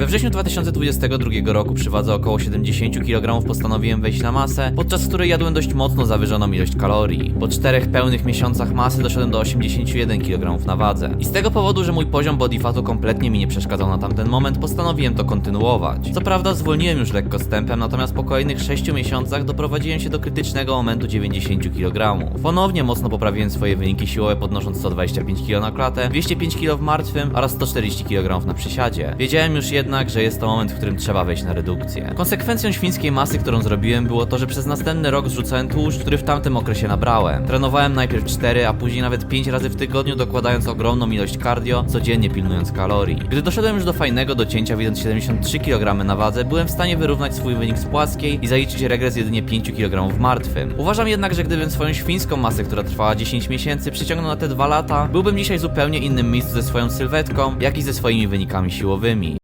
We wrześniu 2022 roku przy wadze około 70 kg postanowiłem wejść na masę, podczas której jadłem dość mocno zawyżoną ilość kalorii. Po czterech pełnych miesiącach masy doszedłem do 81 kg na wadze. I z tego powodu, że mój poziom body fatu kompletnie mi nie przeszkadzał na tamten moment, postanowiłem to kontynuować. Co prawda zwolniłem już lekko z tempem, natomiast po kolejnych 6 miesiącach doprowadziłem się do krytycznego momentu 90 kg. Ponownie mocno poprawiłem swoje wyniki siłowe, podnosząc 125 kg na klatę, 205 kg w martwym oraz 140 kg na przysiadzie. Wiedziałem już jednak, że jest to moment, w którym trzeba wejść na redukcję. Konsekwencją świńskiej masy, którą zrobiłem, było to, że przez następny rok zrzucałem tłuszcz, który w tamtym okresie nabrałem. Trenowałem najpierw 4, a później nawet 5 razy w tygodniu, dokładając ogromną ilość cardio, codziennie pilnując kalorii. Gdy doszedłem już do fajnego docięcia, widząc 73 kg na wadze, byłem w stanie wyrównać swój wynik z płaskiej i zaliczyć regres jedynie 5 kg w martwym. Uważam jednak, że gdybym swoją świńską masę, która trwała 10 miesięcy, przyciągnął na te 2 lata, byłbym dzisiaj zupełnie innym miejscu ze swoją sylwetką, jak i ze swoimi wynikami siłowymi.